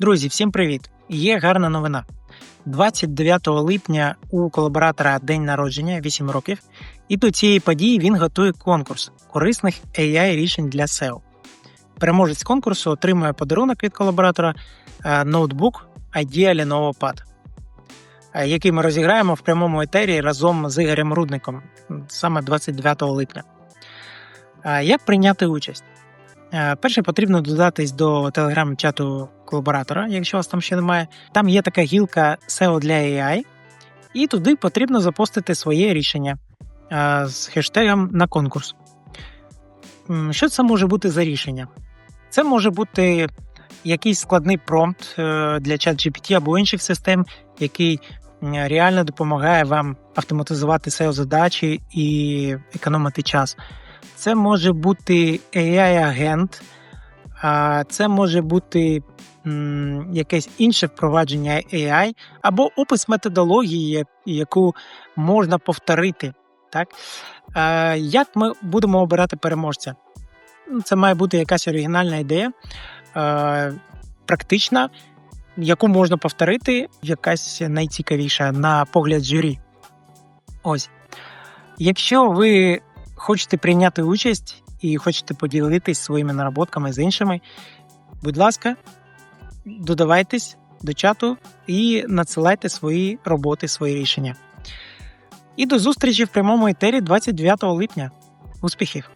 Друзі, всім привіт! Є гарна новина. 29 липня у колаборатора день народження 8 років, і до цієї події він готує конкурс корисних AI рішень для SEO. Переможець конкурсу отримує подарунок від колаборатора е, ноутбук IDEA Lenovo Pad, е, який ми розіграємо в прямому етері разом з Ігорем Рудником саме 29 липня. Е, Як прийняти участь? Перше потрібно додатись до телеграм-чату колаборатора, якщо вас там ще немає. Там є така гілка SEO для AI, і туди потрібно запостити своє рішення з хештегом на конкурс. Що це може бути за рішення? Це може бути якийсь складний промпт е, для ChatGPT або інших систем, який реально допомагає вам автоматизувати SEO задачі і економити час. Це може бути AI-агент, а це може бути м, якесь інше впровадження AI, або опис методології, яку можна повторити. Так? Е, Як ми будемо обирати переможця? Ну, Це має бути якась оригінальна ідея, е, практична, яку можна повторити, якась найцікавіша на погляд журі. Ось. Якщо ви хочете прийняти участь і хочете поділитись своїми наработками з іншими, будь ласка, додавайтесь до чату і надсилайте свої роботи, свої рішення. І до зустрічі в прямому етері 29 липня. Успіхів!